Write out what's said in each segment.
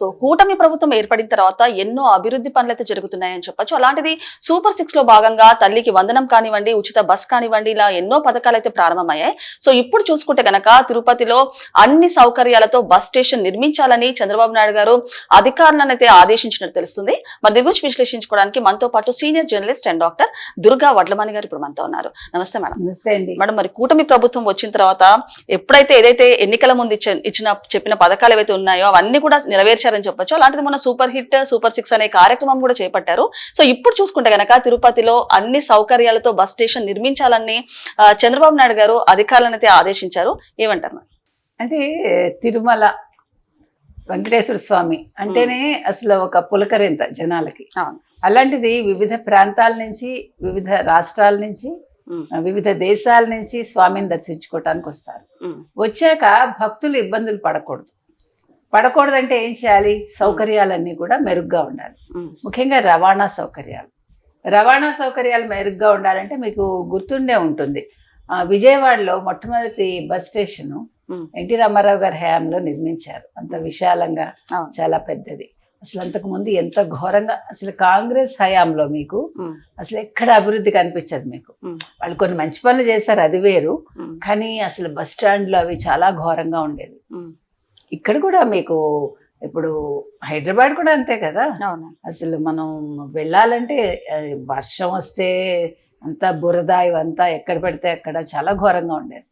So కూటమి ప్రభుత్వం ఏర్పడిన తర్వాత ఎన్నో అభివృద్ధి పనులు అయితే జరుగుతున్నాయని చెప్పొచ్చు. అలాంటిది సూపర్ సిక్స్లో భాగంగా తల్లికి వందనం కానివ్వండి ఉచిత బస్ కానివ్వండి ఇలా ఎన్నో పథకాలు అయితే ప్రారంభమయ్యాయి. సో ఇప్పుడు చూసుకుంటే గనక తిరుపతిలో అన్ని సౌకర్యాలతో బస్ స్టేషన్ నిర్మించాలని చంద్రబాబు నాయుడు గారు అధికారులను అయితే ఆదేశించినట్టు తెలుస్తుంది. మరి దీని గురించి విశ్లేషించుకోవడానికి మనతో పాటు senior journalist and doctor Durga Vadlamani గారు ఇప్పుడు మనతో ఉన్నారు. నమస్తే మేడం. నమస్తే అండి. మేడం మరి కూటమి ప్రభుత్వం వచ్చిన తర్వాత ఎప్పుడైతే ఏదైతే ఎన్నికల ముందు ఇచ్చ- ఇచ్చిన చెప్పిన పథకాలు ఏవైతే ఉన్నాయో అవన్నీ కూడా నెరవేర్చారని చెప్పొచ్చు. అలాంటిది మొన్న సూపర్ హిట్ సూపర్ సిక్స్ అనే కార్యక్రమం కూడా చేపట్టారు. సో ఇప్పుడు చూసుకుంటే గనక తిరుపతిలో అన్ని సౌకర్యాలతో బస్ స్టేషన్ నిర్మించాలని చంద్రబాబు నాయుడు గారు అధికారులను అయితే ఆదేశించారు. ఏమంటారు? అంటే తిరుమల వెంకటేశ్వర స్వామి అంటేనే అసలు ఒక పులకరింత జనాలకి. అలాంటిది వివిధ ప్రాంతాల నుంచి వివిధ రాష్ట్రాల నుంచి వివిధ దేశాల నుంచి స్వామిని దర్శించుకోవటానికి వస్తారు. వచ్చాక భక్తులు ఇబ్బందులు పడకూడదు. పడకూడదంటే ఏం చేయాలి? సౌకర్యాలన్నీ కూడా మెరుగ్గా ఉండాలి. ముఖ్యంగా రవాణా సౌకర్యాలు. రవాణా సౌకర్యాలు మెరుగ్గా ఉండాలంటే మీకు గుర్తుండే ఉంటుంది. విజయవాడలో మొట్టమొదటి బస్ స్టేషను ఎన్టీ రామారావు గారి హయాంలో నిర్మించారు. అంత విశాలంగా. చాలా పెద్దది. అసలు అంతకు ముందు ఎంత ఘోరంగా అసలు కాంగ్రెస్ హయాంలో మీకు అసలు ఎక్కడ అభివృద్ధి కనిపించదు మీకు. వాళ్ళు కొన్ని మంచి పనులు చేశారు అది వేరు. కానీ అసలు బస్ స్టాండ్లు అవి చాలా ఘోరంగా ఉండేవి. ఉమ్, ఇక్కడ కూడా మీకు ఇప్పుడు హైదరాబాద్ కూడా అంతే కదా? అసలు మనం వెళ్ళాలంటే వర్షం వస్తే అంతా బురద ఇవంతా ఎక్కడ పడితే అక్కడ చాలా ఘోరంగా ఉండేది.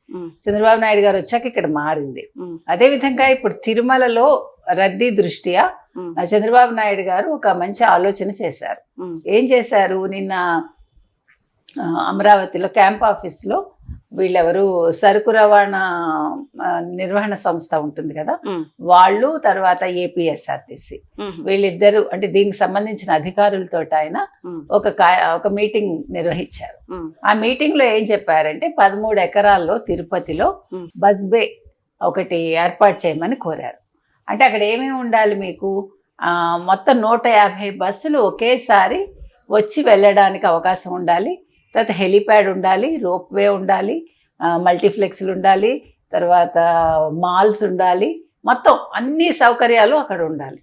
చంద్రబాబు నాయుడు గారు వచ్చాక ఇక్కడ మారింది. అదే విధంగా ఇప్పుడు తిరుమలలో రద్దీ దృష్ట్యా చంద్రబాబు నాయుడు గారు ఒక మంచి ఆలోచన చేశారు. ఏం చేశారు? నిన్న అమరావతిలో క్యాంప్ ఆఫీస్లో వీళ్ళెవరు సరుకు రవాణా నిర్వహణ సంస్థ ఉంటుంది కదా? వాళ్ళు తర్వాత ఏపీఎస్ఆర్టీసీ. వీళ్ళిద్దరు అంటే దీనికి సంబంధించిన అధికారులతో ఆయన ఒక ఒక మీటింగ్ నిర్వహించారు. ఆ మీటింగ్లో ఏం చెప్పారంటే పదమూడు ఎకరాల్లో తిరుపతిలో. బస్ బే ఒకటి ఏర్పాటు చేయమని కోరారు. అంటే అక్కడ ఏమేమి ఉండాలి మీకు? మొత్తం నూట యాభై బస్సులు ఒకేసారి వచ్చి వెళ్ళడానికి అవకాశం ఉండాలి. తర్వాత హెలిప్యాడ్ ఉండాలి రోప్ వే ఉండాలి మల్టీప్లెక్స్లు ఉండాలి తర్వాత మాల్స్ ఉండాలి మొత్తం అన్ని సౌకర్యాలు అక్కడ ఉండాలి.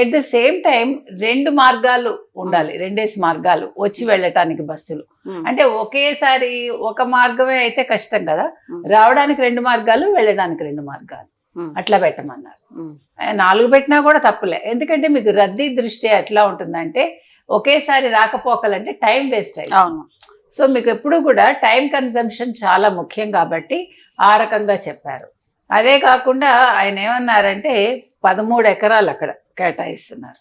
ఎట్ ద సేమ్ టైం రెండు మార్గాలు ఉండాలి రెండేసి మార్గాలు వచ్చి వెళ్ళటానికి బస్సులు. ఉమ్, అంటే ఒకేసారి ఒక మార్గమే అయితే కష్టం కదా. ఉమ్. రావడానికి రెండు మార్గాలు వెళ్ళడానికి రెండు మార్గాలు. ఉమ్, అట్లా పెట్టమన్నారు. నాలుగు పెట్టినా కూడా తప్పులే. ఎందుకంటే మీకు రద్దీ దృష్టి ఎట్లా ఉంటుందంటే ఒకేసారి రాకపోకలంటే టైం వేస్ట్ అవును. సో మీకు ఎప్పుడు కూడా టైం కన్జంప్షన్ చాలా ముఖ్యం కాబట్టి ఆ రకంగా చెప్పారు. అదే కాకుండా ఆయన ఏమన్నారంటే పదమూడు ఎకరాలు అక్కడ కేటాయిస్తున్నారు.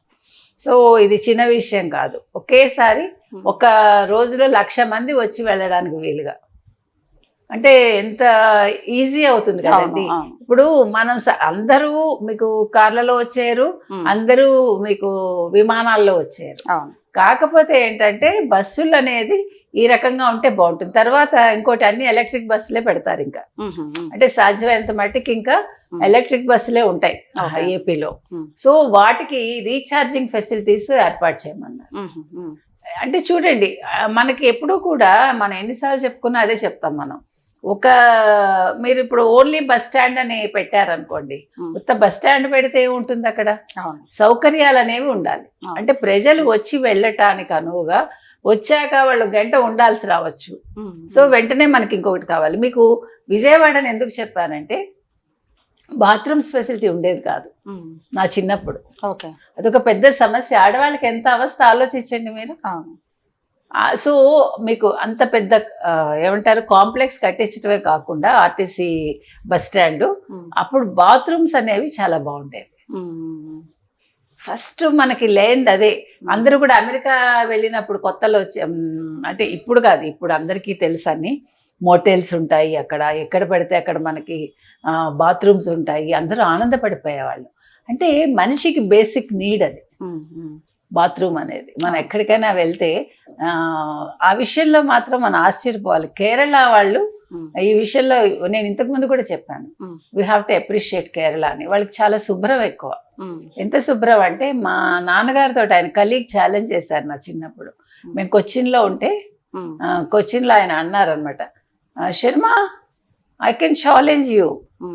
సో ఇది చిన్న విషయం కాదు. ఒకేసారి ఒక రోజులో లక్ష మంది వచ్చి వెళ్ళడానికి వీలుగా. అంటే ఎంత ఈజీ అవుతుంది కదండి. ఇప్పుడు మనం అందరూ మీకు కార్లలో వచ్చారు అందరూ మీకు విమానాల్లో వచ్చారు. కాకపోతే ఏంటంటే బస్సులు అనేది ఈ రకంగా ఉంటే బాగుంటుంది. తర్వాత ఇంకోటి అన్ని ఎలక్ట్రిక్ బస్సులే పెడతారు ఇంకా. అంటే సాధ్యమైనంత మట్టికి ఇంకా. ఎలక్ట్రిక్ బస్సులే ఉంటాయి. ఏపీలో. సో వాటికి రీఛార్జింగ్ ఫెసిలిటీస్ ఏర్పాటు చేయమన్నారు. అంటే చూడండి మనకి ఎప్పుడు కూడా మనం ఎన్నిసార్లు చెప్పుకున్నా అదే చెప్తాం మనం. ఒక మీరు ఇప్పుడు ఓన్లీ బస్ స్టాండ్ అని పెట్టారనుకోండి కొత్త బస్ స్టాండ్ పెడితే ఏముంటుంది అక్కడ? సౌకర్యాలు అనేవి ఉండాలి. అంటే ప్రజలు వచ్చి వెళ్ళటానికి అనువుగా వచ్చాక వాళ్ళు గంట ఉండాల్సి రావచ్చు. సో వెంటనే మనకి ఇంకొకటి కావాలి. మీకు విజయవాడని ఎందుకు చెప్పానంటే బాత్రూమ్స్ ఫెసిలిటీ ఉండేది కాదు. నా చిన్నప్పుడు. ఓకే. అదొక పెద్ద సమస్య. ఆడవాళ్ళకి ఎంత అవస్థ? ఆలోచించండి మీరు. సో మీకు అంత పెద్ద ఏమంటారు కాంప్లెక్స్ కట్టించడమే కాకుండా ఆర్టీసీ బస్ స్టాండ్ అప్పుడు బాత్రూమ్స్ అనేవి చాలా బాగుండేవి. ఫస్ట్ మనకి లేనిది అదే. అందరూ కూడా అమెరికా వెళ్ళినప్పుడు కొత్తలో అంటే ఇప్పుడు కాదు ఇప్పుడు అందరికీ తెలుసు అన్ని. మోటెల్స్ ఉంటాయి అక్కడ ఎక్కడ పడితే అక్కడ మనకి బాత్రూమ్స్ ఉంటాయి. అందరూ ఆనందపడిపోయేవాళ్ళు. అంటే మనిషికి బేసిక్ నీడ్ అది. బాత్రూమ్ అనేది. మనం ఎక్కడికైనా వెళ్తే ఆ, విషయంలో మాత్రం మనం ఆశ్చర్యపోవాలి. కేరళ వాళ్ళు ఈ విషయంలో నేను ఇంతకు ముందు కూడా చెప్పాను. We have to appreciate Kerala అని. వాళ్ళకి చాలా శుభ్రం ఎక్కువ. ఎంత శుభ్రం అంటే మా నాన్నగారితో ఆయన కలీగ్ ఛాలెంజ్ చేశారు నా చిన్నప్పుడు. మేము కొచ్చిన్లో ఉంటే కొచ్చిన్లో ఆయన అన్నారనమాట Sharma I can challenge you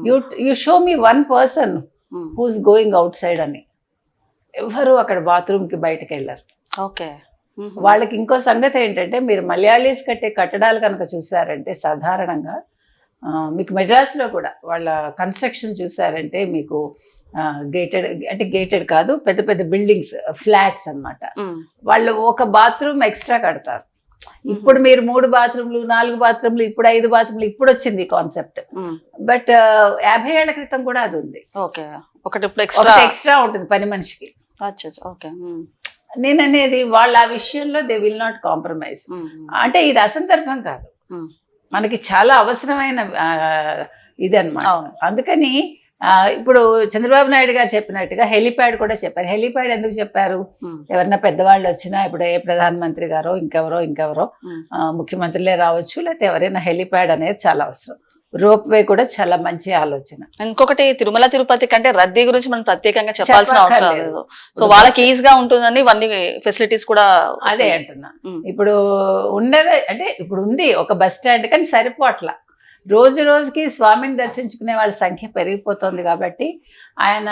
you you show me one person who's going outside అని. ఎవరు అక్కడ బాత్రూమ్కి బయటకు వెళ్ళారు ఓకే. వాళ్ళకి ఇంకో సంగతి ఏంటంటే మీరు మలయాళీస్ కట్టే కట్టడాలు కనుక చూసారంటే సాధారణంగా మీకు మెడ్రాస్లో కూడా వాళ్ళ కన్స్ట్రక్షన్ చూసారంటే మీకు గేటెడ్ అంటే గేటెడ్ కాదు పెద్ద పెద్ద బిల్డింగ్స్ ఫ్లాట్స్ అన్నమాట. వాళ్ళు ఒక బాత్రూమ్ ఎక్స్ట్రా కడతారు. ఇప్పుడు మీరు మూడు బాత్రూమ్లు నాలుగు బాత్రూమ్లు ఇప్పుడు ఐదు బాత్రూమ్లు ఇప్పుడు వచ్చింది కాన్సెప్ట్ బట్ యాభై ఏళ్ళ క్రితం కూడా అది ఉంది. ఎక్స్ట్రా ఒకటి ఎక్స్ట్రా ఉంటుంది పని మనిషికి. ఓకే. నేను అనేది వాళ్ళ ఆ విషయంలో దే విల్ నాట్ కాంప్రమైజ్ అంటే ఇది అసందర్భం కాదు. మనకి చాలా అవసరమైన ఇది అనమాట. అందుకని ఇప్పుడు చంద్రబాబు నాయుడు గారు చెప్పినట్టుగా హెలిప్యాడ్ కూడా చెప్పారు. హెలిప్యాడ్ ఎందుకు చెప్పారు? ఎవరన్నా పెద్దవాళ్ళు వచ్చినా ఇప్పుడు ఏ ప్రధానమంత్రి గారో ఇంకెవరో ఇంకెవరో ముఖ్యమంత్రులే రావచ్చు లేకపోతే ఎవరైనా హెలిప్యాడ్ అనేది చాలా అవసరం. రోప్ వే కూడా చాలా మంచి ఆలోచన ఇంకొకటి తిరుమల తిరుపతి కంటే రద్దీ గురించి మనం ప్రత్యేకంగా చెప్పాల్సిన అవసరం. లేదు సో వాళ్ళకి ఈజీ గా ఉంటుందని ఇవన్నీ ఫెసిలిటీస్ కూడా అదే. అంటున్నా. ఇప్పుడు ఉండేదే అంటే ఇప్పుడు ఉంది ఒక బస్ స్టాండ్ కానీ సరిపోట్ల రోజు రోజుకి స్వామిని దర్శించుకునే వాళ్ళ సంఖ్య పెరిగిపోతుంది కాబట్టి ఆయన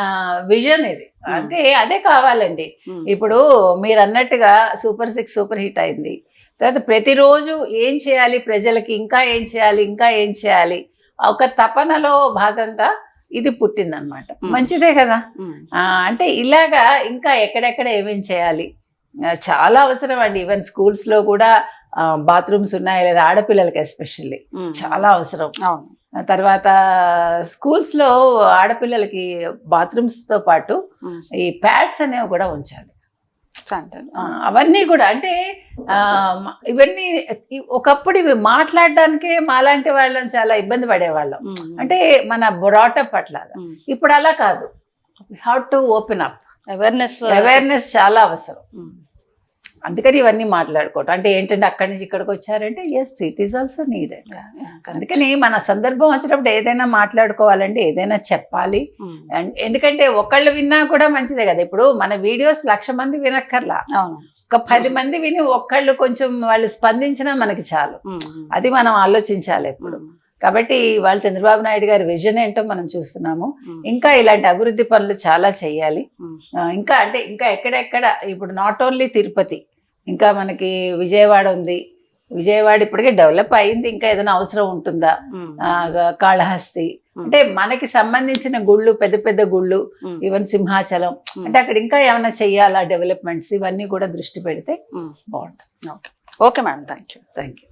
విజన్ ఇది అంటే అదే కావాలండి. ఇప్పుడు మీరు అన్నట్టుగా సూపర్ సిక్స్ సూపర్ హిట్ అయింది తర్వాత ప్రతిరోజు ఏం చేయాలి? ప్రజలకి ఇంకా ఏం చేయాలి? ఇంకా ఏం చేయాలి? ఒక తపనలో భాగంగా ఇది పుట్టిందనమాట. మంచిదే కదా? అంటే ఇలాగా ఇంకా ఎక్కడెక్కడ ఏమేం చేయాలి? చాలా అవసరం అండి. ఈవెన్ స్కూల్స్లో కూడా బాత్రూమ్స్ ఉన్నాయి లేదా ఆడపిల్లలకి ఎస్పెషల్లీ. చాలా అవసరం. తర్వాత స్కూల్స్లో ఆడపిల్లలకి బాత్రూమ్స్తో పాటు. ఈ ప్యాడ్స్ అనేవి కూడా ఉంచాలి. ఆ, అవన్నీ కూడా అంటే ఇవన్నీ ఒకప్పుడు ఇవి మాట్లాడడానికే మాలాంటి వాళ్ళం చాలా ఇబ్బంది పడేవాళ్ళం. అంటే మన బ్రాటప్ అట్లాగా ఉమ్. ఇప్పుడు అలా కాదు. How to open up awareness awareness చాలా అవసరం. అందుకని ఇవన్నీ మాట్లాడుకోవటం అంటే ఏంటంటే అక్కడి నుంచి ఇక్కడికి వచ్చారంటే yes it is also needed. అందుకని మన సందర్భం వచ్చినప్పుడు ఏదైనా మాట్లాడుకోవాలంటే ఏదైనా చెప్పాలి ఉమ్. అండ్ ఎందుకంటే ఒకళ్ళు విన్నా కూడా మంచిదే కదా ఇప్పుడు మన వీడియోస్ లక్ష మంది వినక్కర్లా ఒక పది మంది విని ఒక్కళ్ళు కొంచెం వాళ్ళు స్పందించినా మనకి చాలు ఉమ్. ఉమ్. అది మనం ఆలోచించాలి ఎప్పుడు. కాబట్టి వాళ్ళు చంద్రబాబు నాయుడు గారి విజన్ ఏంటో మనం చూస్తున్నాము. ఇంకా ఇలాంటి అభివృద్ధి పనులు చాలా చేయాలి. ఇంకా అంటే ఇంకా ఎక్కడెక్కడ ఇప్పుడు నాట్ ఓన్లీ తిరుపతి ఇంకా మనకి విజయవాడ ఉంది. విజయవాడ ఇప్పటికే డెవలప్ అయింది. ఇంకా ఏదైనా అవసరం ఉంటుందా? కాళహస్తి. అంటే మనకి సంబంధించిన గుళ్ళు పెద్ద పెద్ద గుళ్ళు. ఈవెన్ సింహాచలం. అంటే అక్కడ ఇంకా ఏమైనా చెయ్యాలా డెవలప్మెంట్స్ ఇవన్నీ కూడా దృష్టి పెడితే. బాగుంటుంది. Okay okay madam thank you thank you